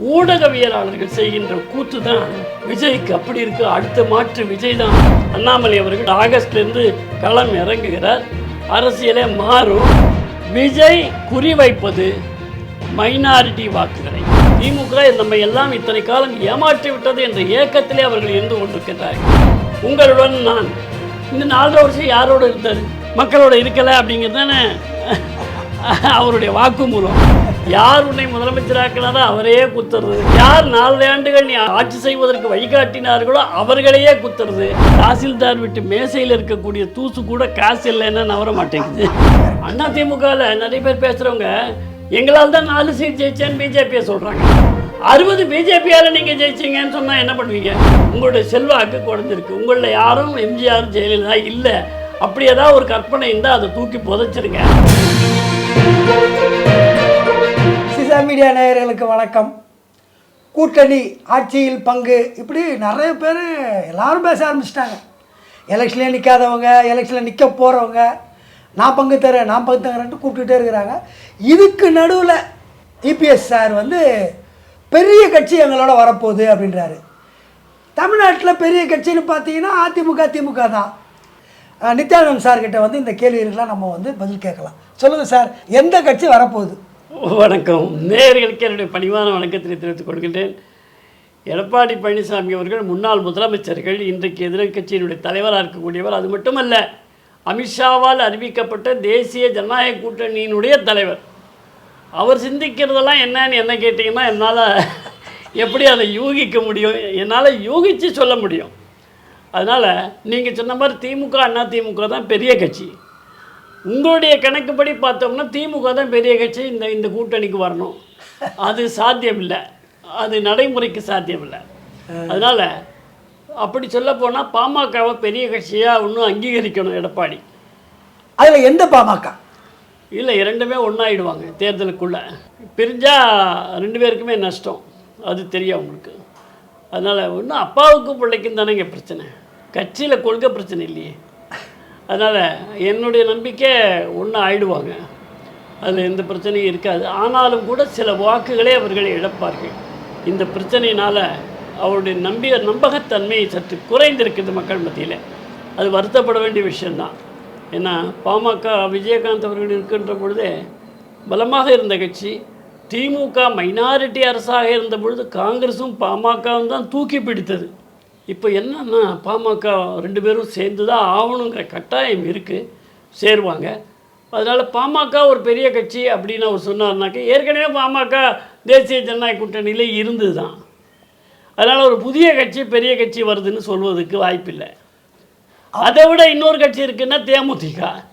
ஊடகவியலாளர்கள் செய்கின்ற கூத்து தான் விஜய்க்கு அப்படி இருக்கு அடுத்த மாற்று விஜய் தான் அண்ணாமலை அவர்கள் ஆகஸ்ட்லேருந்து களம் இறங்குகிறார். அரசியலே மாறும். விஜய் குறிவைப்பது மைனாரிட்டி வாக்குகளை. திமுக நம்ம எல்லாம் இத்தனை காலம் ஏமாற்றி விட்டது என்ற ஏக்கத்திலே அவர்கள் இருந்து கொண்டிருக்கிறார்கள் உங்களுடன் நான். இந்த நாலரை வருஷம் யாரோடு இருந்தார் மக்களோட இருக்கலை அப்படிங்கிறது தானே? அவருடைய வாக்குமூலம். யார் உன்னை முதலமைச்சராக்கினாரோ அவரையே குத்துறது. யார் நாலு ஆண்டுகள் நீ ஆட்சி செய்வதற்கு வழிகாட்டினார்களோ அவர்களையே குத்துறது. தாசில்தார் விட்டு மேசையில் இருக்கக்கூடிய தூசு கூட காசு இல்லைன்னா நவர மாட்டேங்குது. அண்ணா திமுகவில் நிறைய பேர் பேசுகிறவங்க எங்களால் தான் நாலு சீட் ஜெயிச்சேன்னு பிஜேபியை சொல்கிறாங்க அறுபது பிஜேபியால் நீங்கள் ஜெயிச்சீங்கன்னு சொன்னால் என்ன பண்ணுவீங்க? உங்களுடைய செல்வாக்கு குறைஞ்சிருக்கு. உங்களில் யாரும் எம்ஜிஆர் ஜெயலலிதா இல்லை. அப்படி ஏதாவது ஒரு கற்பனை இருந்தால் அதை தூக்கி புதைச்சிருங்க. சிசா மீடியா நேயர்களுக்கு வணக்கம். கூட்டணி ஆட்சியில் பங்கு. இப்படி நிறைய பேர் எல்லாரும் பேச ஆரம்பிச்சிட்டாங்க. எலெக்ஷன்லேயே நிற்காதவங்க எலெக்ஷனில் நிற்க போகிறவங்க நான் பங்கு தரேன் நான் பங்கு தரேன்ட்டு கூப்பிட்டுட்டே இருக்கிறாங்க. இதுக்கு நடுவில் இபிஎஸ் சார் வந்து பெரிய கட்சி எங்களோட வரப்போகுது அப்படின்றாரு. தமிழ்நாட்டில் பெரிய கட்சின்னு பார்த்தீங்கன்னா அதிமுக திமுக தான். நித்யானந்த் சார் கிட்ட வந்து இந்த கேள்விகளுக்கெல்லாம் நம்ம வந்து பதில் கேட்கலாம். சொல்லுங்கள் சார் எந்த கட்சி வரப்போகுது? வணக்கம். நேர்களுக்கு என்னுடைய பணிவான வணக்கத்தை தெரிவித்துக் கொள்கின்றேன். எடப்பாடி பழனிசாமி அவர்கள் முன்னாள் முதலமைச்சர்கள் இன்றைக்கு எதிர்கட்சியினுடைய தலைவராக இருக்கக்கூடியவர். அது மட்டுமல்ல அமித்ஷாவால் அறிவிக்கப்பட்ட தேசிய ஜனநாயக கூட்டணியினுடைய தலைவர். அவர் சிந்திக்கிறதெல்லாம் என்னன்னு என்ன கேட்டிங்கன்னா என்னால் எப்படி அதை யூகிக்க முடியும்? என்னால் யூகித்து சொல்ல முடியும். அதனால் நீங்கள் சொன்ன மாதிரி திமுக அண்ணா திமுக தான் பெரிய கட்சி. உங்களுடைய கணக்குப்படி பார்த்தோம்னா திமுக தான் பெரிய கட்சி இந்த இந்த கூட்டணிக்கு வரணும். அது சாத்தியமில்லை. அது நடைமுறைக்கு சாத்தியமில்லை. அதனால் அப்படி சொல்ல போனால் பாமகவை பெரிய கட்சியாக இன்னும் அங்கீகரிக்கணும் எடப்பாடி. அதில் எந்த பாமக? இல்லை இரண்டுமே ஒன்றாயிடுவாங்க தேர்தலுக்குள்ளே. பிரிஞ்சால் ரெண்டு பேருக்குமே நஷ்டம். அது தெரியும் அவங்களுக்கு. அதனால் ஒன்றும் அப்பாவுக்கும் பிள்ளைக்கும் தானேங்க பிரச்சனை. கட்சியில் கொள்கை பிரச்சனை இல்லையே. அதனால் என்னுடைய நம்பிக்கை ஒன்று ஆயிடுவாங்க. அதில் எந்த பிரச்சனையும் இருக்காது. ஆனாலும் கூட சில வாக்குகளே அவர்களை இழப்பார்கள். இந்த பிரச்சனையினால் அவருடைய நம்பிய நம்பகத்தன்மை சற்று குறைந்திருக்குது மக்கள் மத்தியில். அது வருத்தப்பட வேண்டிய விஷயந்தான் ஏன்னா பாமக விஜயகாந்த் அவர்கள் இருக்கின்ற பொழுதே பலமாக இருந்த கட்சி திமுக மைனாரிட்டி அரசாக இருந்த பொழுது காங்கிரஸும் பாமகவும் தான் தூக்கி பிடித்தது. இப்போ என்னன்னா பாமக ரெண்டு பேரும் சேர்ந்து தான் ஆகணுங்கிற கட்டாயம் இருக்குது சேருவாங்க. அதனால் பாமக ஒரு பெரிய கட்சி அப்படின்னு அவர் சொன்னார்னாக்க ஏற்கனவே பாமக தேசிய ஜனநாயக கூட்டணியில் இருந்து தான் அதனால் ஒரு புதிய கட்சி பெரிய கட்சி வருதுன்னு சொல்வதற்கு வாய்ப்பில்லை. அதை விட இன்னொரு கட்சி இருக்குன்னா தேமுதிக.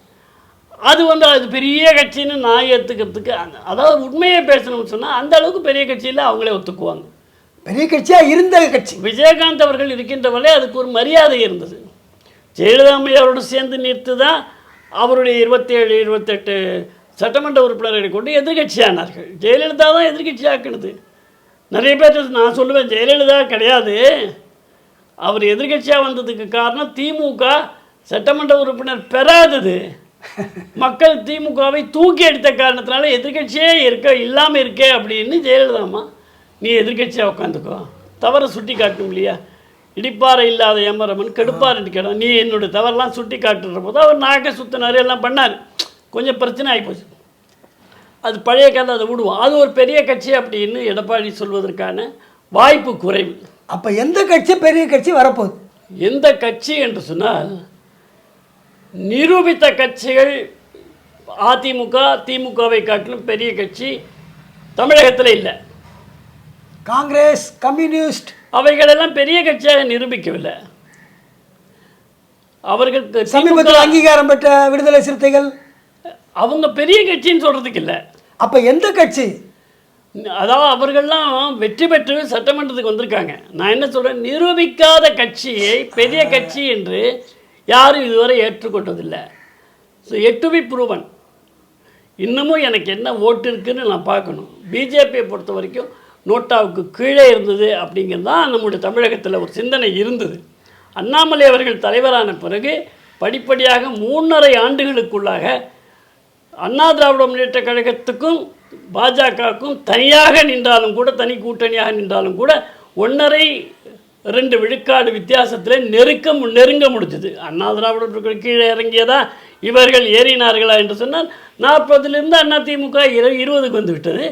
அது வந்து அது பெரிய கட்சின்னு நான் ஏற்றுக்கிறதுக்கு அந்த- அதாவது உண்மையை பேசணும்னு சொன்னால் அந்த அளவுக்கு பெரிய கட்சியில் அவங்களே ஒத்துக்குவாங்க. பெரிய கட்சியாக இருந்த கட்சி. விஜயகாந்த் அவர்கள் இருக்கின்ற அதுக்கு ஒரு மரியாதை இருந்தது. ஜெயலலிதா அம்மையாரோடு சேர்ந்து நிறுத்து தான் அவருடைய இருபத்தேழு இருபத்தெட்டு சட்டமன்ற உறுப்பினர்களை கொண்டு எதிர்கட்சியானார்கள். ஜெயலலிதா தான் எதிர்கட்சி ஆக்கினது நிறைய பேர் நான் சொல்லுவேன் ஜெயலலிதா கிடையாது. அவர் எதிர்கட்சியாக வந்ததுக்கு காரணம் திமுக சட்டமன்ற உறுப்பினர் பெறாதது. மக்கள் திமுகவை தூக்கி எடுத்த காரணத்தினால எதிர்க்கட்சியே இருக்க இல்லாமல் இருக்கே அப்படின்னு ஜெயலலிதாம்மா நீ எதிர்க்கட்சியாக உட்காந்துக்கோ. தவறை சுட்டி காட்டும் இல்லையா? இடிப்பாறை இல்லாத ஏமரமன் கெடுப்பார் கேடும் நீ என்னோட தவறெல்லாம் சுட்டி காட்டுற போது அவர் நாக்க சுத்தினார் எல்லாம் பண்ணார். கொஞ்சம் பிரச்சனை ஆகிப்போச்சு அது பழைய கதை அதை விடுவோம். அது ஒரு பெரிய கட்சி அப்படின்னு எடப்பாடி சொல்வதற்கான வாய்ப்பு குறைவு. அப்போ எந்த கட்சி பெரிய கட்சி வரப்போகுது? எந்த கட்சி என்று சொன்னால் நிரூபித்த கட்சிகள் அதிமுக திமுகவை காட்டிலும் பெரிய கட்சி தமிழகத்தில் இல்லை. காங்கிரஸ் கம்யூனிஸ்ட். அவைகளெல்லாம் பெரிய கட்சியாக நிரூபிக்கவில்லை. அவர்களுக்கு சமீபத்தில் அங்கீகாரம் பெற்ற விடுதலை சிறுத்தைகள். அவங்க பெரிய கட்சின்னு சொல்கிறதுக்கு இல்லை. அப்போ எந்த கட்சி? அதாவது அவர்கள்லாம் வெற்றி பெற்று சட்டமன்றத்துக்கு வந்திருக்காங்க. நான் என்ன சொல்கிறேன் நிரூபிக்காத கட்சியை பெரிய கட்சி என்று யாரும் இதுவரை ஏற்றுக்கொண்டதில்லை. So yet to be proven. இன்னமும் எனக்கு என்ன ஓட்டு இருக்குன்னு நான் பார்க்கணும். பிஜேபியை பொறுத்த வரைக்கும் நோட்டாவுக்கு கீழே இருந்தது அப்படிங்கிறது தான் நம்முடைய தமிழகத்தில் ஒரு சிந்தனை இருந்தது. அண்ணாமலை அவர்கள் தலைவரான பிறகு படிப்படியாக மூன்றரை ஆண்டுகளுக்குள்ளாக அண்ணா திராவிட முன்னேற்ற கழகத்துக்கும் பாஜகவுக்கும் தனியாக நின்றாலும் கூட தனி கூட்டணியாக நின்றாலும் கூட ஒன்றரை ரெண்டு விழுக்காடு வித்தியாசத்தில் நெருக்க நெருங்க முடிஞ்சது. அண்ணா திராவிடர்கள் கீழே இறங்கியதா இவர்கள் ஏறினார்களா என்று சொன்னால் நாற்பதுலேருந்து அண்ணா திமுக இரு இருபதுக்கு வந்து விட்டது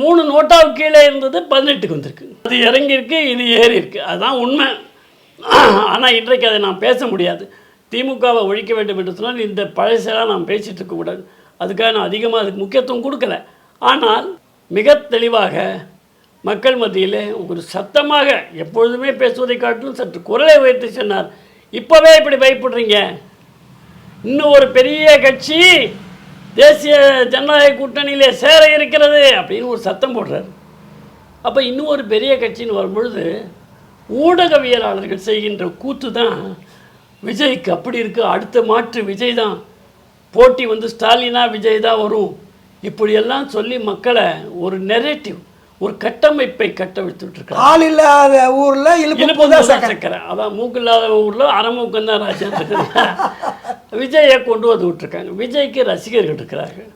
மூணு நோட்டாவுக்கு கீழே இருந்தது பதினெட்டுக்கு வந்திருக்கு. அது இறங்கியிருக்கு இது ஏறி இருக்கு அதுதான் உண்மை. ஆனால் இன்றைக்கு அதை நான் பேச முடியாது. திமுகவை ஒழிக்க வேண்டும் என்று சொன்னால் இந்த பழசெல்லாம் நான் பேசிகிட்டு இருக்கக்கூடாது அதுக்காக நான் அதிகமாக அதுக்கு முக்கியத்துவம் கொடுக்கல. ஆனால் மிக தெளிவாக மக்கள் மத்தியில் ஒரு சத்தமாக எப்பொழுதுமே பேசுவதை காட்டிலும் சற்று குரலை உயர்த்தி சொன்னார். இப்போவே இப்படி பயப்படுறீங்க. இன்னும் ஒரு பெரிய கட்சி தேசிய ஜனநாயக கூட்டணியிலே சேர இருக்கிறது அப்படின்னு ஒரு சத்தம் போடுறாரு. அப்போ இன்னும் ஒரு பெரிய கட்சின்னு வரும்பொழுது ஊடகவியலாளர்கள் செய்கின்ற கூத்து தான் விஜய்க்கு அப்படி இருக்கு அடுத்த மாற்று விஜய் தான் போட்டி வந்து ஸ்டாலினா விஜய் தான் வரும். இப்படியெல்லாம் சொல்லி மக்களை ஒரு நெரேட்டிவ் ஒரு கட்டமைப்பை கட்ட விட்டுருக்காங்க ஆள் இல்லாத ஊர்ல இழுப்பு சக்கரை. அதான் மூக்கு இல்லாத ஊரில் அரைமூக்கம் தான் ராஜா. விஜயை கொண்டு வந்து விட்டுருக்காங்க. விஜய்க்கு ரசிகர்கள் இருக்கிறார்கள்.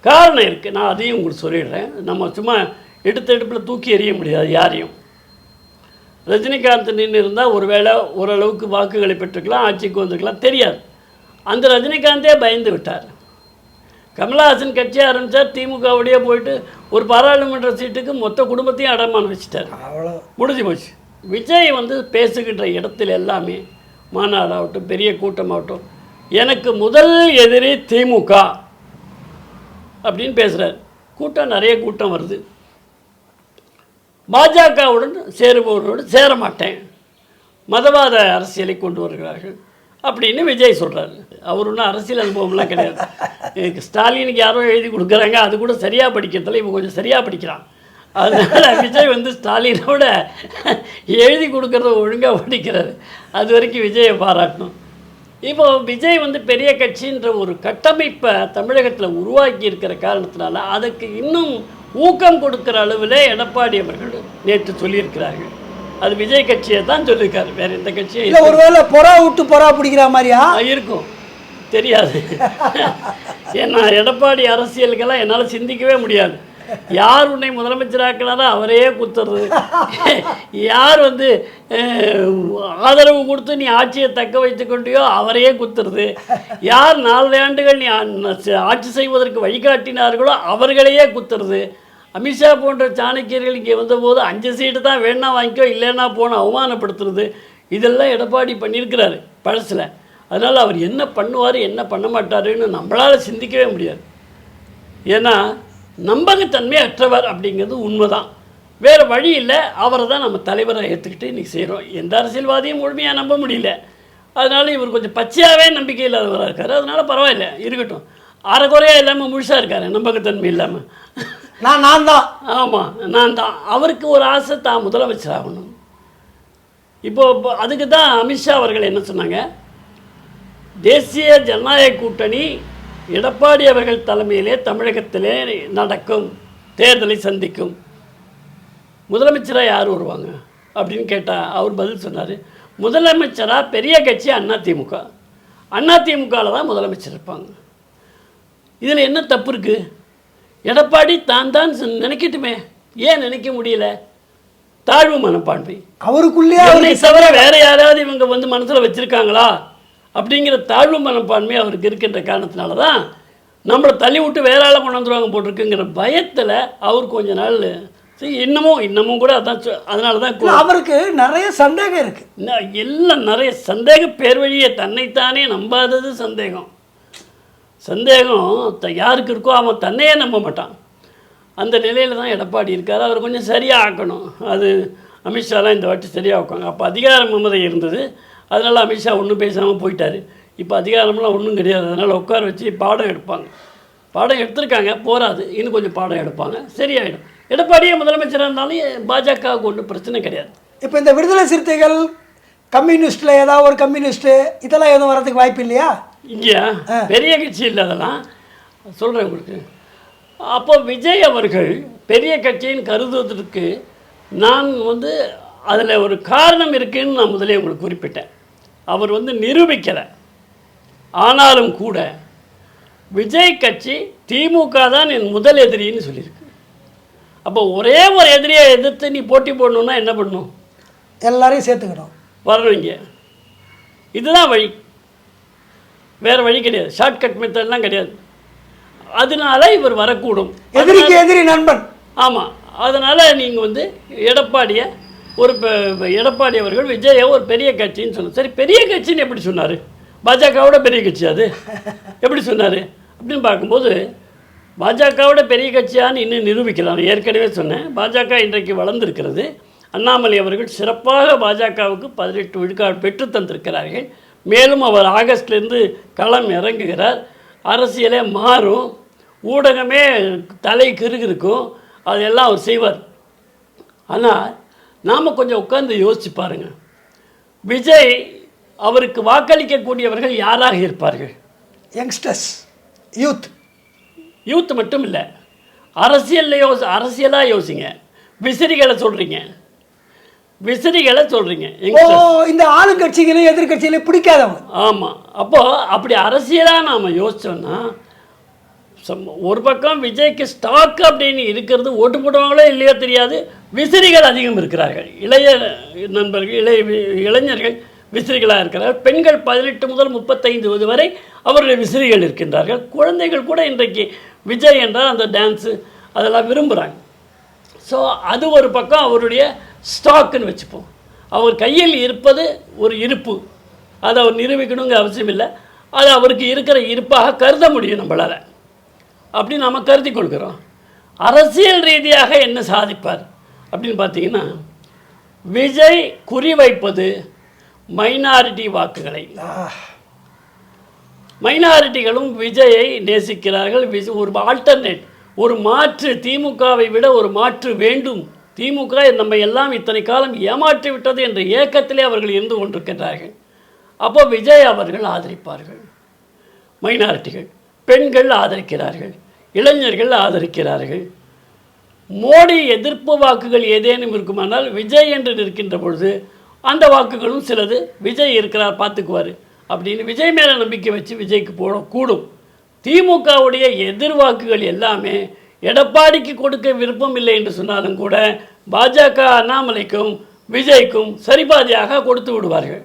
காரணம் இருக்குது நான் அதையும் உங்களுக்கு சொல்லிடுறேன். நம்ம சும்மா எடுத்த எடுப்பில் தூக்கி எறிய முடியாது யாரையும். ரஜினிகாந்த் நின்று இருந்தால் ஒருவேளை ஓரளவுக்கு வாக்குகளை பெற்றுக்கலாம் ஆட்சிக்கு வந்திருக்கலாம் தெரியாது. அந்த ரஜினிகாந்தே பயந்து விட்டார். கமலஹாசன் கட்சி ஆரம்பித்தார் திமுகவுடைய போயிட்டு ஒரு பாராளுமன்ற சீட்டுக்கு மொத்த குடும்பத்தையும் அடமானம் வச்சுட்டார். அவ்வளோ முடிஞ்சு போச்சு. விஜய் வந்து பேசுகின்ற இடத்துல எல்லாமே மாநாடாகட்டும் பெரிய கூட்டமாகட்டும் எனக்கு முதல் எதிரி திமுக அப்படின்னு பேசுகிறார் கூட்டம் நிறைய கூட்டம் வருது. பாஜகவுடன் சேருபவர்களோடு சேர மாட்டேன் மதவாத அரசியலை கொண்டு வருகிறார்கள். அப்படின்னு விஜய் சொல்கிறாரு அவர் ஒன்றும் அரசியல் அனுபவம்லாம் கிடையாது. எனக்கு ஸ்டாலினுக்கு யாரோ எழுதி கொடுக்குறாங்க அது கூட சரியாக படிக்கிறதில்ல இவன் கொஞ்சம் சரியாக படிக்கிறான். அதனால் விஜய் வந்து ஸ்டாலினோட எழுதி கொடுக்குறத ஒழுங்காக படிக்கிறாரு. அது வரைக்கும் விஜயை பாராட்டணும். இப்போ விஜய் வந்து பெரிய கட்சின்ற ஒரு கட்டமைப்பை தமிழகத்தில் உருவாக்கி இருக்கிற காரணத்தினால அதுக்கு இன்னும் ஊக்கம் கொடுக்குற அளவில் எடப்பாடி அவர்கள் நேற்று சொல்லியிருக்கிறார்கள். அது விஜய் கட்சியை தான் சொல்லியிருக்காரு வேற எந்த கட்சியும் இல்லை ஒருவேளை பொறா விட்டு பொறா பிடிக்கிற மாதிரியா? இருக்கும். தெரியாது. ஏன்னா எடப்பாடி அரசியலுக்கெல்லாம் என்னால் சிந்திக்கவே முடியாது. யார் உன்னை முதலமைச்சராக்கினாரோ அவரே குத்துறது. யார் வந்து ஆதரவு கொடுத்து நீ ஆட்சியை தக்க வைத்து கொண்டியோ அவரையே குத்துறது. யார் நாலு ஆண்டுகள் நீ ஆட்சி செய்வதற்கு வழிகாட்டினார்களோ அவர்களையே குத்துறது. அமித்ஷா போன்ற சாணக்கியர்கள் இங்கே வந்தபோது அஞ்சு சீட்டு தான் வேணா வாங்கிக்கோ இல்லைன்னா போன அவமானப்படுத்துறது. இதெல்லாம் எடப்பாடி பண்ணியிருக்கிறாரு பழசில். அதனால் அவர் என்ன பண்ணுவார் என்ன பண்ண மாட்டாருன்னு நம்மளால் சிந்திக்கவே முடியாது. ஏன்னா நம்பகத்தன்மை அற்றவர் அப்படிங்கிறது உண்மைதான். வேறு வழி இல்லை அவரை தான் நம்ம தலைவரை ஏற்றுக்கிட்டு இன்றைக்கி செய்கிறோம் எந்த அரசியல்வாதியும் முழுமையாக நம்ப முடியல. அதனால் இவர் கொஞ்சம் பச்சையாகவே நம்பிக்கை இல்லாதவராக இருக்கார். அதனால் பரவாயில்ல இருக்கட்டும். அரைக்குறையாக இல்லாமல் முழுசாக இருக்காரு நம்பகத்தன்மை இல்லாமல் நான் நான் தான். ஆமாம் நான் தான். அவருக்கு ஒரு ஆசை தான் முதலமைச்சர் ஆகணும். இப்போ இப்போ அதுக்கு தான் அமித்ஷா அவர்கள் என்ன சொன்னாங்க? தேசிய ஜனநாயக கூட்டணி எடப்பாடி அவர்கள் தலைமையிலே தமிழகத்திலே நடக்கும் தேர்தலை சந்திக்கும். முதலமைச்சராக யார் வருவாங்க? அப்படின்னு கேட்டால் அவர் பதில் சொன்னார். முதலமைச்சராக பெரிய கட்சி அண்ணா திமுக. அண்ணா தான் முதலமைச்சர் இருப்பாங்க. இதில் என்ன தப்பு இருக்குது எடப்பாடி தான் தான் நினைக்கட்டுமே. ஏன் நினைக்க முடியல? தாழ்வு மனப்பான்மை. அவருக்குள்ளேயே என்னை அவருக்கு தவிர வேற யாராவது இவங்க வந்து மனசில் வச்சிருக்காங்களா? அப்படிங்கிற தாழ்வு மனப்பான்மை அவருக்கு இருக்கின்ற காரணத்தினால தான் நம்மளை தள்ளி விட்டு வேற ஆளை கொண்டு வந்துருவாங்க போட்டிருக்குங்கிற பயத்தில் அவர் கொஞ்ச நாள் சரி இன்னமும் இன்னமும் கூட அதான் அதனால தான் அவருக்கு நிறைய சந்தேகம் இருக்கு. ந- எல்லாம் நிறைய சந்தேக பேர் வழியே தன்னைத்தானே நம்பாதது சந்தேகம். சந்தேகம் த- யாருக்கு இருக்கோ அவன் தன்னையே நம்ப மாட்டான். அந்த நிலையில் தான் எடப்பாடி இருக்கார். அவர் கொஞ்சம் சரியாக ஆக்கணும் அது அமித்ஷாலாம் இந்த வாட்டி சரியாக ஆக்குவாங்க அப்போ அதிகார மமதை இருந்தது. அதனால் அமித்ஷா ஒன்றும் பேசாமல் போயிட்டார். இப்போ அதிகாரம்லாம் ஒன்றும் கிடையாது. அதனால் உட்கார வச்சு பாடம் எடுப்பாங்க. பாடம் எடுத்திருக்காங்க. போராது இன்னும் கொஞ்சம் பாடம் எடுப்பாங்க. சரியாயிடும். எடப்பாடியே முதலமைச்சராக இருந்தாலும் பாஜகவுக்கு ஒன்றும் பிரச்சனை கிடையாது. இப்போ இந்த விடுதலை சிறுத்தைகள் கம்யூனிஸ்ட்டில் ஏதாவது ஒரு கம்யூனிஸ்ட்டு இதெல்லாம் எதுவும் வரதுக்கு வாய்ப்பு இல்லையா? இங்கேயா பெரிய கட்சி இல்லை அதெல்லாம். சொல்கிறேன் உங்களுக்கு. அப்போ விஜய் அவர்கள் பெரிய கட்சின்னு கருதுவதற்கு நான் வந்து அதில் ஒரு காரணம் இருக்குன்னு நான் முதலே உங்களுக்கு குறிப்பிட்டேன். அவர் வந்து நிரூபிக்கலை. ஆனாலும் கூட விஜய் கட்சி திமுக தான் என் முதல் எதிரின்னு சொல்லியிருக்கு. அப்போ ஒரே ஒரு எதிரியை எதிர்த்து நீ போட்டி போடணுன்னா என்ன பண்ணணும் எல்லாரையும் சேர்த்துக்கணும். வரணும் இங்கே. இதுதான் வழி. வேறு வழி கிடையாது. ஷார்ட்கட் மெத்தட்லாம் கிடையாது. அதனால இவர் வரக்கூடும். எதிரிக்கு எதிரி நண்பன். ஆமாம் அதனால் நீங்கள் வந்து எடப்பாடியை ஒரு எடப்பாடி அவர்கள் விஜயை ஒரு பெரிய கட்சின்னு சொன்னார். சரி பெரிய கட்சின்னு எப்படி சொன்னார்? பாஜகவோட பெரிய கட்சி அது. எப்படி சொன்னார்? அப்படின்னு பார்க்கும்போது பாஜகவோட பெரிய கட்சியான்னு இன்னும் நிரூபிக்கலாம் ஏற்கனவே சொன்னேன். பாஜக இன்றைக்கு வளர்ந்திருக்கிறது. அண்ணாமலை அவர்கள் சிறப்பாக பாஜகவுக்கு பதினெட்டு விழுக்காடு பெற்று தந்திருக்கிறார்கள். மேலும் அவர் ஆகஸ்ட்லேருந்து களம் இறங்குகிறார். அரசியலே மாறும். ஊடகமே தலை கிறுகிறுக்கும் அதெல்லாம் அவர் செய்வார். ஆனால் நாம் கொஞ்சம் உட்கார்ந்து யோசிச்சு பாருங்க. விஜய் அவருக்கு வாக்களிக்கக்கூடியவர்கள் யாராக இருப்பார்கள்? யங்ஸ்டர்ஸ் யூத் யூத் மட்டும் இல்லை. அரசியலில் யோசி அரசியலாக யோசிங்க. விசிறிகளை சொல்கிறீங்க விசிறிகளை சொல்கிறீங்க ஓ இந்த ஆளுங்கட்சிகளையும் எதிர்கட்சிகளையும் பிடிக்காதவங்க. ஆமாம் அப்போது அப்படி அரசியலாக நாம் யோசிச்சோன்னா சம்- ஒரு பக்கம் விஜய்க்கு ஸ்டாக் அப்படின்னு இருக்கிறது ஓட்டு போடுவாங்களோ இல்லையோ தெரியாது விசிறிகள் அதிகம் இருக்கிறார்கள். இளைய நண்பர்கள் இளைய இளைஞர்கள் விசிறிகளாக இருக்கிறார்கள். பெண்கள் பதினெட்டு முதல் முப்பத்தைந்து வயது வரை அவருடைய விசிறிகள் இருக்கின்றார்கள். குழந்தைகள் கூட இன்றைக்கு விஜய் என்றால் அந்த டான்ஸு அதெல்லாம் விரும்புகிறாங்க ஸோ அது ஒரு பக்கம் அவருடைய ஸ்டாக்குன்னு வச்சுப்போம் அவர் கையில் இருப்பது ஒரு இருப்பு. அதை அவர் நிரூபிக்கணுங்கிற அவசியம் இல்லை. அது அவருக்கு இருக்கிற இருப்பாக கருத முடியும் நம்மளால். அப்படி நாம் கருதி கொள்கிறோம். அரசியல் ரீதியாக என்ன சாதிப்பார்? அப்படின்னு பார்த்தீங்கன்னா விஜய் குறிவைப்பது மைனாரிட்டி வாக்குகளை. மைனாரிட்டிகளும் விஜயை நேசிக்கிறார்கள். விஜய் ஒரு ஆல்டர்னேட் ஒரு மாற்று திமுகவை விட ஒரு மாற்று வேண்டும். திமுக நம்ம எல்லாம் இத்தனை காலம் ஏமாற்றி விட்டது என்ற ஏக்கத்திலே அவர்கள் இருந்து கொண்டிருக்கின்றார்கள். அப்போ விஜய் அவர்கள் ஆதரிப்பார்கள். மைனாரிட்டிகள் பெண்கள் ஆதரிக்கிறார்கள் இளைஞர்கள் ஆதரிக்கிறார்கள். மோடி எதிர்ப்பு வாக்குகள் ஏதேனும் இருக்குமானால் விஜய் என்று நிற்கின்ற பொழுது அந்த வாக்குகளும் சிலது விஜய் இருக்கிறார் பார்த்துக்குவார் அப்படின்னு விஜய் மேலே நம்பிக்கை வச்சு விஜய்க்கு போட கூடும். திமுகவுடைய எதிர்வாக்குகள் எல்லாமே எடப்பாடிக்கு கொடுக்க விருப்பம் இல்லை என்று சொன்னாலும் கூட பாஜக அண்ணாமலைக்கும் விஜய்க்கும் சரிபாதியாக கொடுத்து விடுவார்கள்.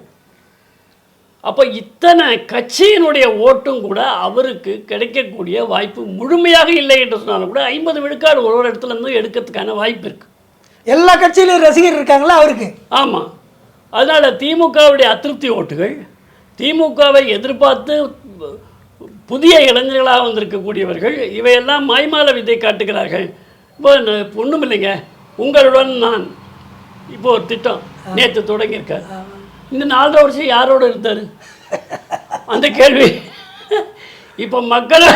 அப்போ இத்தனை கட்சியினுடைய ஓட்டும் கூட அவருக்கு கிடைக்கக்கூடிய வாய்ப்பு முழுமையாக இல்லை என்று சொன்னாலும் கூட ஐம்பது விழுக்காடு ஒரு ஒரு இடத்துல இருந்து எடுக்கிறதுக்கான வாய்ப்பு இருக்குது எல்லா கட்சியிலும் ரசிகர் இருக்காங்களா அவருக்கு? ஆமாம் அதனால் திமுகவுடைய அதிருப்தி ஓட்டுகள் திமுகவை எதிர்பார்த்து புதிய இளைஞர்களாக வந்திருக்கக்கூடியவர்கள் இவையெல்லாம் மாய்மால வித்தை காட்டுகிறார்கள். இப்போ ஒன்றும் இல்லைங்க உங்களுடன் நான் இப்போ ஒரு திட்டம் நேற்று தொடங்கியிருக்கார் இந்த நாலரை வருஷம் யாரோட இருந்தார்? அந்த கேள்வி. இப்போ மக்கள்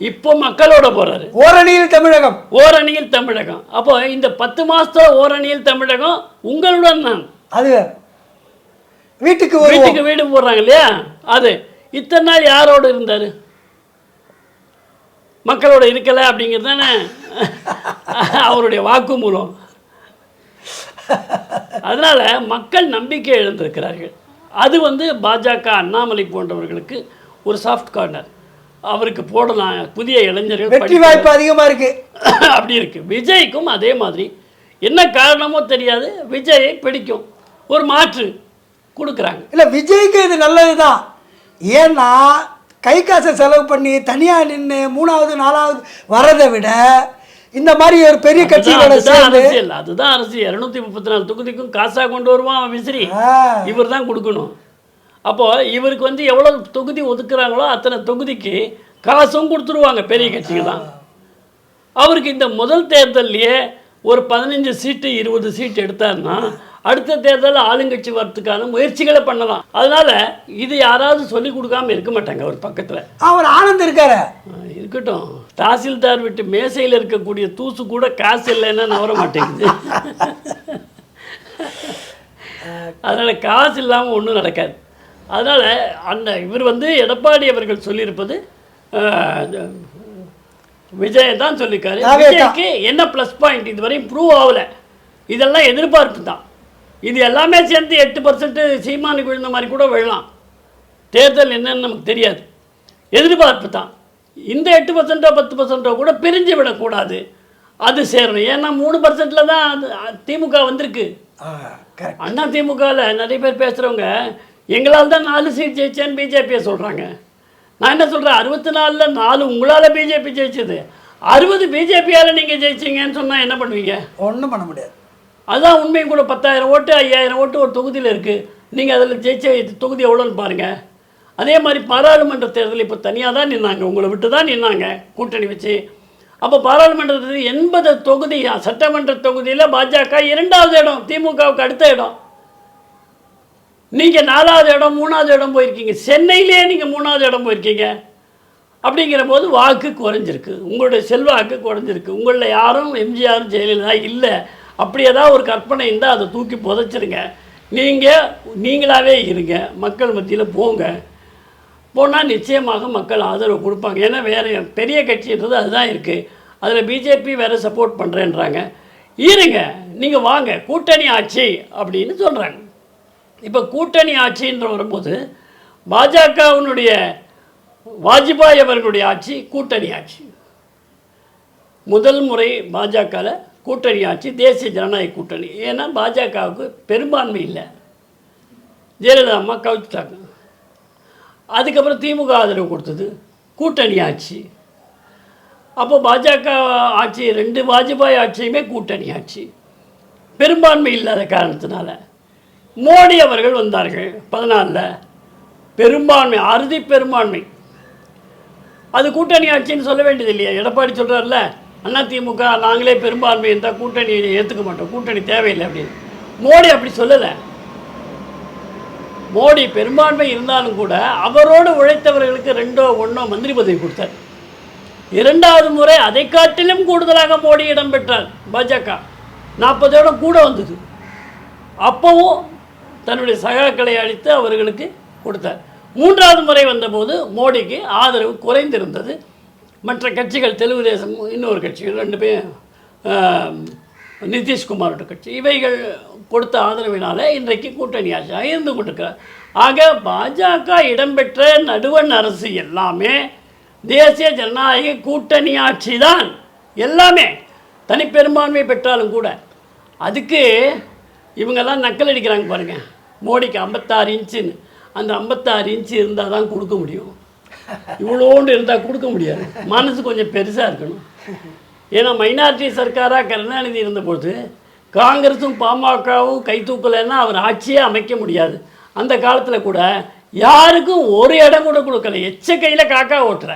இப்போ மக்களோட போகிறாரு ஓரணியில் தமிழகம். ஓரணியில் தமிழகம். அப்போ இந்த பத்து மாசத்துல ஓரணியில் தமிழகம் உங்களுடன் நான். அது. வீட்டுக்கு வீட்டுக்கு வீடு போடுறாங்க இல்லையா? அது. இத்தனை நாள் யாரோட இருந்தார்? மக்களோட இருக்கலை அப்படிங்கிறது தானே? அவருடைய வாக்குமூலம் அதனால் மக்கள் நம்பிக்கை இழந்திருக்கிறார்கள். அது வந்து பாஜக அண்ணாமலை போன்றவர்களுக்கு ஒரு சாஃப்ட் கார்னர் அவருக்கு போடலாம் புதிய இளைஞர்கள் வெற்றி வாய்ப்பு அதிகமா இருக்கு. அப்படி இருக்கு. விஜய்க்கும் அதே மாதிரி. என்ன காரணமோ தெரியாது. விஜயை பிடிக்கும். ஒரு மாற்று கொடுக்குறாங்க. இல்ல விஜய்க்கு இது நல்லதுதான். ஏன்னா கை காசை செலவு பண்ணி தனியா நின்று மூணாவது நாலாவது வரதை விட இந்த மாதிரி ஒரு பெரிய சேர்ந்து அரசியல். அதுதான் அரசியல். இருநூத்தி முப்பத்தி நாலு தொகுதிக்கும் காசா கொண்டு வருவான் அவன் விசிறி. இவர் தான் கொடுக்கணும். அப்போ இவருக்கு வந்து எவ்வளவு தொகுதி ஒதுக்குறாங்களோ அத்தனை தொகுதிக்கு காசும் கொடுத்துருவாங்க பெரிய கட்சிங்க தான். அவருக்கு இந்த முதல் தேர்தல்லையே ஒரு பதினஞ்சு சீட்டு இருபது சீட்டு எடுத்தாருன்னா அடுத்த தேர்தலில் ஆளுங்கட்சி வரத்துக்கான முயற்சிகளை பண்ணலாம். அதனால இது யாராவது சொல்லி கொடுக்காம இருக்க மாட்டாங்க அவர் பக்கத்தில். அவர் ஆனந்த் இருக்காரு. இருக்கட்டும். தாசில்தார் விட்டு மேசையில் இருக்கக்கூடிய தூசு கூட காசு இல்லைன்னா நவர மாட்டேங்குது. அதனால் காசு இல்லாமல் ஒன்றும் நடக்காது. அதனால் அந்த இவர் வந்து எடப்பாடி அவர்கள் சொல்லியிருப்பது அஹ், விஜய் தான் சொல்லியிருக்காரு. விஜய்க்கு என்ன ப்ளஸ் பாயிண்ட் இதுவரையும் ப்ரூவ் ஆகலை. இதெல்லாம் எதிர்பார்ப்பு தான். இது எல்லாமே சேர்ந்து எட்டு பர்சன்ட் சீமானுக்கு விழுந்த மாதிரி கூட விழலாம். தேர்தல் என்னன்னு நமக்கு தெரியாது. எதிர்பார்ப்பு தான் இந்த எட்டு பர்சன்ட்டோ பத்து பர்சன்ட்டோ கூட பிரிஞ்சு விடக்கூடாது. அது சேரணும். ஏன்னா மூணு பர்சன்ட்டில் தான் அது திமுக வந்திருக்கு. அண்ணா திமுகவில் நிறைய பேர் பேசுகிறவங்க எங்களால் தான் நாலு சீட் ஜெயிச்சேன்னு பிஜேபியை சொல்கிறாங்க நான் என்ன சொல்கிறேன் அறுபத்தி நாலில் நாலு உங்களால் பிஜேபி ஜெயிச்சது. அறுபது பிஜேபியால் நீங்கள் ஜெயிச்சிங்கன்னு சொன்னால் என்ன பண்ணுவீங்க? ஒன்றும் பண்ண முடியாது. அதான் உண்மையும் கூட பத்தாயிரம் ஓட்டு ஐயாயிரம் ஓட்டு ஒரு தொகுதியில் இருக்குது நீங்கள் அதில் ஜெயிச்ச தொகுதி எவ்வளோன்னு பாருங்கள் அதே மாதிரி பாராளுமன்ற தேர்தல் இப்போ தனியாக தான் நின்னாங்க. உங்களை விட்டு தான் நின்னாங்க கூட்டணி வச்சு. அப்போ பாராளுமன்றத்தில் எண்பது தொகுதி சட்டமன்ற தொகுதியில் பாஜக இரண்டாவது இடம் திமுகவுக்கு அடுத்த இடம். நீங்கள் நாலாவது இடம் மூணாவது இடம் போயிருக்கீங்க. சென்னையிலேயே நீங்கள் மூணாவது இடம் போயிருக்கீங்க. அப்படிங்கிற போது வாக்கு குறைஞ்சிருக்கு. உங்களுடைய செல்வாக்கு குறைஞ்சிருக்கு. உங்களில் யாரும் எம்ஜிஆரும் ஜெயலலிதா இல்லை. அப்படி ஏதாவது ஒரு கற்பனை இருந்தால் அதை தூக்கி புதைச்சிருங்க. நீங்கள் நீங்களாகவே இருங்க. மக்கள் மத்தியில் போங்க. போனால் நிச்சயமாக மக்கள் ஆதரவு கொடுப்பாங்க. ஏன்னா வேறு பெரிய கட்சின்றது அதுதான் இருக்குது அதில் பிஜேபி வேறு சப்போர்ட் பண்ணுறேன்றாங்க இருங்க. நீங்கள் வாங்க. கூட்டணி ஆட்சி அப்படின்னு சொல்கிறாங்க இப்போ கூட்டணி ஆட்சின்ற வரும்போது பாஜகவினுடைய வாஜ்பாய் அவர்களுடைய ஆட்சி கூட்டணி ஆட்சி. முதல் முறை பாஜகவில் கூட்டணி ஆட்சி தேசிய ஜனநாயக கூட்டணி. ஏன்னா பாஜகவுக்கு பெரும்பான்மை இல்லை. ஜெயலலிதா அம்மா கவிச்சிட்டாங்க. அதுக்கப்புறம் திமுக ஆதரவு கொடுத்தது. கூட்டணி ஆட்சி அப்போ பாஜக ஆட்சி ரெண்டு வாஜ்பாய் ஆட்சியுமே கூட்டணி ஆட்சி பெரும்பான்மை இல்லாத காரணத்தினால. மோடி அவர்கள் வந்தார்கள் பதினாலில். பெரும்பான்மை அறுதி பெரும்பான்மை. அது கூட்டணி ஆட்சின்னு சொல்ல வேண்டியது இல்லையா எடப்பாடி சொல்கிறார்ல அதிமுக நாங்களே பெரும்பான்மை இருந்தால் கூட்டணி ஏற்றுக்க மாட்டோம். கூட்டணி தேவையில்லை அப்படின்னு. மோடி அப்படி சொல்லலை. மோடி பெரும்பான்மை இருந்தாலும் கூட அவரோடு உழைத்தவர்களுக்கு ரெண்டோ ஒன்றோ மந்திரி பதவி கொடுத்தார். இரண்டாவது முறை அதை காட்டிலும் கூடுதலாக மோடி இடம் பெற்றார் பாஜக. நாற்பதோட கூட வந்தது. அப்பவும் தன்னுடைய சகாக்களை அளித்து அவர்களுக்கு கொடுத்தார். மூன்றாவது முறை வந்தபோது மோடிக்கு ஆதரவு குறைந்திருந்தது. மற்ற கட்சிகள் தெலுங்கு தேசம் இன்னொரு கட்சிகள் ரெண்டு பேரும் நிதிஷ்குமாரோட கட்சி இவைகள் கொடுத்த ஆதரவினால இன்றைக்கு கூட்டணி ஆட்சியாக இருந்து கொண்டிருக்கிறார். ஆக பாஜக இடம்பெற்ற நடுவண் அரசு எல்லாமே தேசிய ஜனநாயக கூட்டணி ஆட்சி தான். எல்லாமே தனிப்பெரும்பான்மை பெற்றாலும் கூட. அதுக்கு இவங்கெல்லாம் நக்கல் அடிக்கிறாங்க பாருங்கள் மோடிக்கு ஐம்பத்தாறு இன்ச்சுன்னு. அந்த ஐம்பத்தாறு இன்ச்சு இருந்தால் தான் கொடுக்க முடியும். இவ்வளோண்டு இருந்தால் கொடுக்க முடியாது. மனசு கொஞ்சம் பெருசாக இருக்கணும். ஏன்னா மைனாரிட்டி சர்க்காராக கருணாநிதி இருந்தபோது காங்கிரஸும் பாமகவும் கை தூக்கலைன்னா அவர் ஆட்சியே அமைக்க முடியாது. அந்த காலத்தில் கூட யாருக்கும் ஒரு இடம் கூட கொடுக்கல. எச்ச கையில் காக்கா ஓட்டுற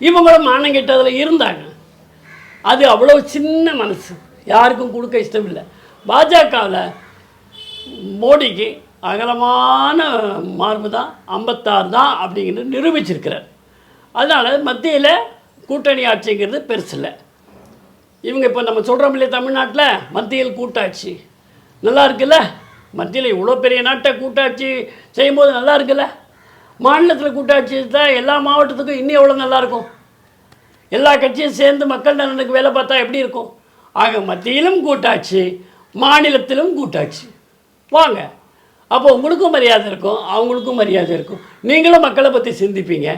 இவங்களும் மானம் கெட்டதில் இருந்தாங்க. அது அவ்வளோ சின்ன மனசு. யாருக்கும் கொடுக்க இஷ்டம் இல்லை பாஜகவில் மோடிக்கு அகலமான மார்பு தான் ஐம்பத்தாறு தான் அப்படிங்கிறது நிரூபிச்சிருக்கிறார். அதனால் மத்தியில் கூட்டணி ஆட்சிங்கிறது பெருசில்லை இவங்க இப்போ நம்ம சொல்கிறோம் இல்லையா தமிழ்நாட்டில்? மத்தியில் கூட்டாட்சி. நல்லா இருக்குல்ல? மத்தியில் இவ்வளோ பெரிய நாட்டை கூட்டாட்சி செய்யும்போது நல்லா இருக்குல்ல? மாநிலத்தில் கூட்டாட்சி தான் எல்லா மாவட்டத்துக்கும் இன்னும் எவ்வளோ நல்லாயிருக்கும் எல்லா கட்சியும் சேர்ந்து மக்கள் நலனுக்கு வேலை பார்த்தா எப்படி இருக்கும்? ஆக மத்தியிலும் கூட்டாட்சி மாநிலத்திலும் கூட்டாட்சி. வாங்க. அப்போ உங்களுக்கும் மரியாதை இருக்கும் அவங்களுக்கும் மரியாதை இருக்கும். நீங்களும் மக்களை பற்றி சிந்திப்பீங்க.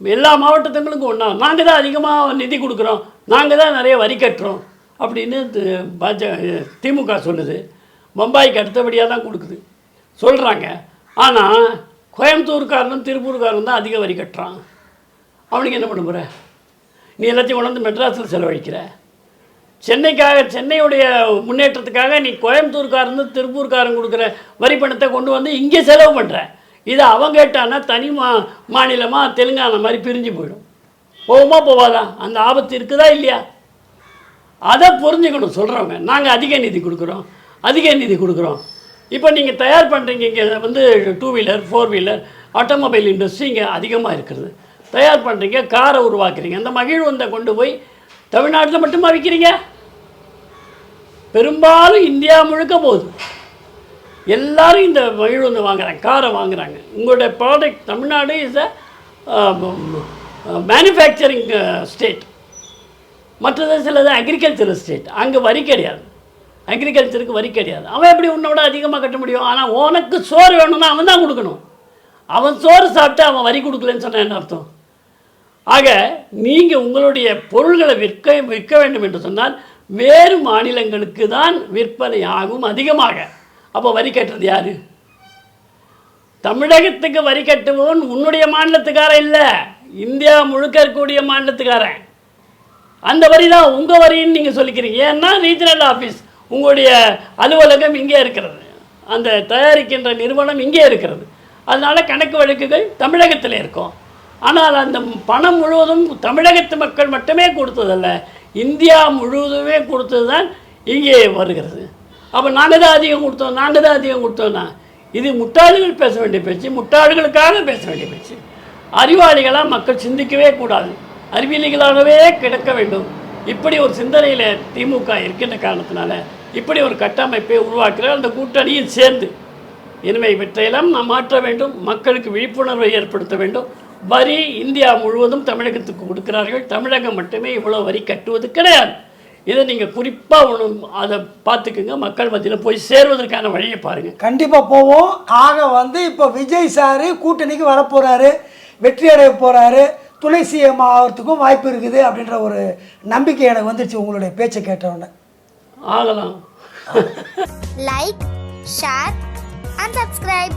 எல்லா மாவட்டத்துங்களுக்கும் ஒன்றா நாங்கள் தான் அதிகமாக நிதி கொடுக்குறோம். நாங்கள் தான் நிறைய வரி கட்டுறோம். அப்படின்னு பாஜக திமுக சொல்லுது. பம்பாய்க்கு அடுத்தபடியாக தான் கொடுக்குது. சொல்கிறாங்க ஆனால் கோயம்புத்தூர்காரனும் திருப்பூர்காரனும் தான் அதிக வரி கட்டுறான். அவனுக்கு என்ன பண்ண போகிற நீ எல்லாத்தையும் கொண்டு வந்து மெட்ராஸில் செலவழிக்கிற. சென்னைக்காக சென்னையுடைய முன்னேற்றத்துக்காக நீ கோயம்புத்தூர்காரந்து திருப்பூர்காரன் கொடுக்குற வரி பணத்தை கொண்டு வந்து இங்கே செலவு பண்ணுற இதை அவன் கேட்டான்னா தனி மா மாநிலமாக தெலுங்கானா மாதிரி பிரிஞ்சு போயிடும். போகுமா போவாதா அந்த ஆபத்து இருக்குதா இல்லையா? அதை புரிஞ்சுக்கணும் சொல்கிறவங்க நாங்கள் அதிக நிதி கொடுக்குறோம். அதிக நிதி கொடுக்குறோம். இப்போ நீங்கள் தயார் பண்ணுறீங்க இங்கே வந்து two wheeler four wheeler automobile industry இங்கே அதிகமாக இருக்கிறது. தயார் பண்ணுறீங்க காரை உருவாக்குறீங்க. அந்த மகிழ்வந்தை கொண்டு போய் தமிழ்நாட்டில் மட்டுமா விற்கிறீங்க பெரும்பாலும் இந்தியா முழுக்க போகுது. எல்லாரும் இந்த மகிழ்வந்து வாங்குறாங்க காரை வாங்குறாங்க. உங்களுடைய product Tamil Nadu is a manufacturing state மற்றது சிலது அக்ரிகல்ச்சர் ஸ்டேட் அங்கே வரி கிடையாது. அக்ரிகல்ச்சருக்கு வரி கிடையாது. அவன் எப்படி உன்னை விட அதிகமாக கட்ட முடியும்? ஆனால் உனக்கு சோறு வேணும்னா அவன் தான் கொடுக்கணும். அவன் சோறு சாப்பிட்டு அவன் வரி கொடுக்கலன்னு சொன்னான் என்ன அர்த்தம்? ஆக நீங்கள் உங்களுடைய பொருள்களை விற்க விற்க வேண்டும் என்று சொன்னால் வேறு மாநிலங்களுக்கு தான் விற்பனை ஆகும் அதிகமாக. அப்போ வரி கட்டுறது யார்? தமிழகத்துக்கு வரி கட்டுபவன் உன்னுடைய மாநிலத்துக்காரன் இல்லை. இந்தியா முழுக்க இருக்கக்கூடிய மாநிலத்துக்காரன். அந்த வரி தான் உங்கள் வரின்னு நீங்கள் சொல்லிக்கிறீங்க. ஏன்னா ரீஜனல் ஆஃபீஸ் உங்களுடைய அலுவலகம் இங்கே இருக்கிறது. அந்த தயாரிக்கின்ற நிறுவனம் இங்கே இருக்கிறது. அதனால் கணக்கு வழக்குகள் தமிழகத்தில் இருக்கும். ஆனால் அந்த பணம் முழுவதும் தமிழகத்து மக்கள் மட்டுமே கொடுத்ததல்ல. இந்தியா முழுவதுமே கொடுத்தது தான் இங்கே வருகிறது. அப்போ நாங்கள் தான் அதிகம் கொடுத்தோம் நாங்கள் தான் அதிகம் கொடுத்தோம்னா இது முட்டாள்கள் பேச வேண்டிய பேச்சு முட்டாள்களுக்காக பேச வேண்டிய பேச்சு. அறிவாளிகளாக மக்கள் சிந்திக்கவே கூடாது. அறிவியலிகளாகவே கிடக்க வேண்டும். இப்படி ஒரு சிந்தனையில் திமுக இருக்கின்ற காரணத்தினால இப்படி ஒரு கட்டமைப்பை உருவாக்குற அந்த கூட்டணியில் சேர்ந்து இனிமை இவற்றையெல்லாம் நாம் மாற்ற வேண்டும். மக்களுக்கு விழிப்புணர்வை ஏற்படுத்த வேண்டும். வரி இந்தியா முழுவதும் தமிழகத்துக்கு கொடுக்கிறார்கள். தமிழகம் மட்டுமே இவ்வளோ வரி கட்டுவது கிடையாது. இதை நீங்கள் குறிப்பாக ஒன்று அதை பார்த்துக்குங்க. மக்கள் மத்தியில் போய் சேர்வதற்கான வழியை பாருங்கள் கண்டிப்பாக போவோம். ஆக வந்து இப்போ விஜய் சாரு கூட்டணிக்கு வரப்போகிறாரு வெற்றி அடைய போகிறாரு துணை சிஎம் ஆகிறதுக்கும் வாய்ப்பு இருக்குது அப்படின்ற ஒரு நம்பிக்கை எனக்கு வந்துருச்சு உங்களுடைய பேச்சை கேட்டவுடனே. ஆகலாம். Like share and subscribe